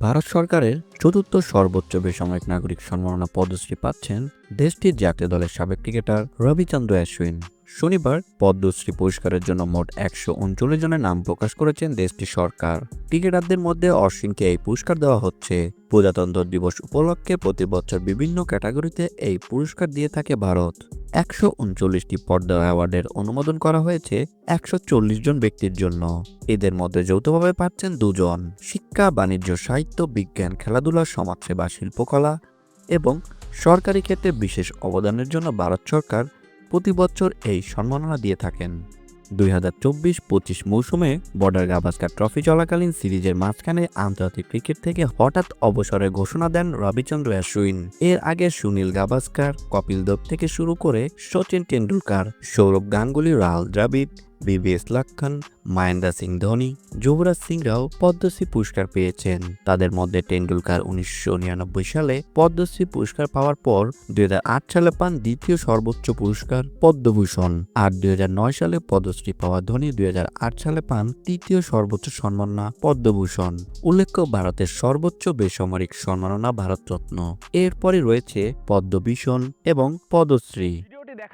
ভারত সরকারের চতুর্থ সর্বোচ্চ বেসামরিক নাগরিক সম্মাননা পদ্মশ্রী পাচ্ছেন দেশটির জাতীয় দলের সাবেক ক্রিকেটার রবিচন্দ্র অশ্বিন। শনিবার পদ্মশ্রী পুরস্কারের জন্য মোট একশো উনচল্লিশ জনের নাম প্রকাশ করেছেন দেশটির সরকার। ক্রিকেটারদের মধ্যে অশ্বিনকে এই পুরস্কার দেওয়া হচ্ছে। প্রজাতন্ত্র দিবস উপলক্ষে প্রতি বছর বিভিন্ন ক্যাটাগরিতে এই পুরস্কার দিয়ে থাকে ভারত। একশো উনচল্লিশটি পর্দা অ্যাওয়ার্ডের অনুমোদন করা হয়েছে একশো চল্লিশ জন ব্যক্তির জন্য। এদের মধ্যে যৌথভাবে পাচ্ছেন দুজন। শিক্ষা, বাণিজ্য, সাহিত্য, বিজ্ঞান, খেলাধুলা, সমাজসেবা, শিল্পকলা এবং সরকারি ক্ষেত্রে বিশেষ অবদানের জন্য ভারত সরকার প্রতি বছর এই সম্মাননা দিয়ে থাকেন। দুই হাজার চব্বিশ পঁচিশ মৌসুমে বর্ডার গাভাস্কার ট্রফি চলাকালীন সিরিজের মাঝখানে আন্তর্জাতিক ক্রিকেট থেকে হঠাৎ অবসরের ঘোষণা দেন রবিচন্দ্র অশ্বিন। এর আগে সুনীল গাভাস্কার, কপিল দেব থেকে শুরু করে সচিন টেন্ডুলকার সৌরভ গাঙ্গুলি, রাহুল দ্রাবিড় বিবিএস লাক্ষণ মহেন্দ্র সিং ধোনি, যুবরাজ সিংরাও পদ্মশ্রী পুরস্কার পেয়েছেন। তাদের মধ্যে টেন্ডুলকার উনিশশো নিরানব্বই সালে পদ্মশ্রী পুরস্কার পাওয়ার পর দুই হাজার আট সালে পান দ্বিতীয় সর্বোচ্চ পুরস্কার পদ্মভূষণ। আর দুই হাজার নয় সালে পদ্মশ্রী পাওয়া ধোনি দুই হাজার আট সালে পান তৃতীয় সর্বোচ্চ সম্মাননা পদ্মভূষণ। উল্লেখ্য, ভারতের সর্বোচ্চ বেসামরিক সম্মাননা ভারতরত্ন। এরপরে রয়েছে পদ্মভূষণ এবং পদ্মশ্রী।